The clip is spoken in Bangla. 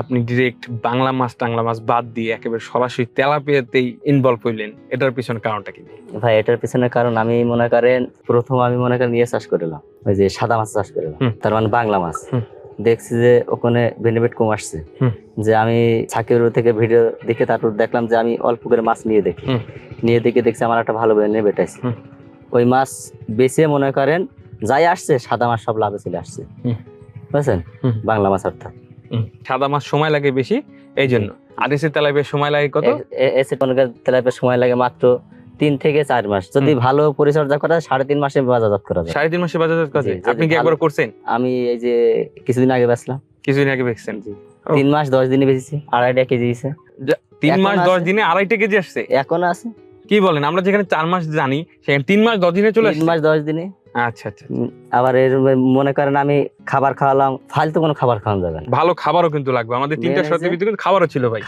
আপনি ডিরেক্ট বাংলা মাছ টাংলা মাছ বাদ দিয়ে একেবারে সরাসরি তেলাপিয়াতেই ইনভলভ হইলেন। এটার পিছনে কারণটা কি? ভাই এটার পিছনে কারণ আমি মনে করেন প্রথম আমি মনে করেন ইয়ে চাষ করলাম। ওই যে সাদা মাছ চাষ করলাম। তার মানে বাংলা মাছ। দেখছি যে ওখানে বেনিফিট কম আসছে। যে আমি সাকির থেকে ভিডিও দেখে তারপর দেখলাম যে আমি অল্প করে মাছ নিয়ে দেখি। নিয়ে দেখে দেখছি আমার একটা ভালো বেনিফিট আছে। ওই মাছ বেছে মনে করেন যাই আসছে সাদা মাছ সব লাভে চলে আসছে। বুঝছেন। বাংলা মাছ অর্থাৎ। সাদা মাছ সময় লাগে বেশি এই জন্য আর এসে তেলাপিয়া সময় লাগে কত? এসে করেন সময় লাগে মাত্র তিন থেকে চার মাস। যদি ভালো পরিচর্যা করা সাড়ে তিন মাসে বাজারজাত করা যায়। সাড়ে তিন মাসে কাছে জি, আপনি কি একবার করছেন? আমি এই যে কিছুদিন আগে বেচলাম। কিছুদিন আগে বেচছেন? তিন মাস দশ দিনে বেচেছি আড়াইটা কেজি দিছে। তিন মাস দশ দিনে আড়াইটা কেজি আসছে? এখন আছে। কি বলেন? আমরা যেখানে চার মাস জানি সেখানে তিন মাস দশ দিনে চলে তিন মাস দশ দিনে। আচ্ছা আচ্ছা আবার এর মনে করেন আমি খাবার খাওয়ালাম ফালতু কোনো খাবার খাওয়ানো যাবে না। ভালো খাবারও কিন্তু লাগবে। আমাদের তিনটা শর্তের ভিতরে কিন্তু খাবারও ছিল ভাই।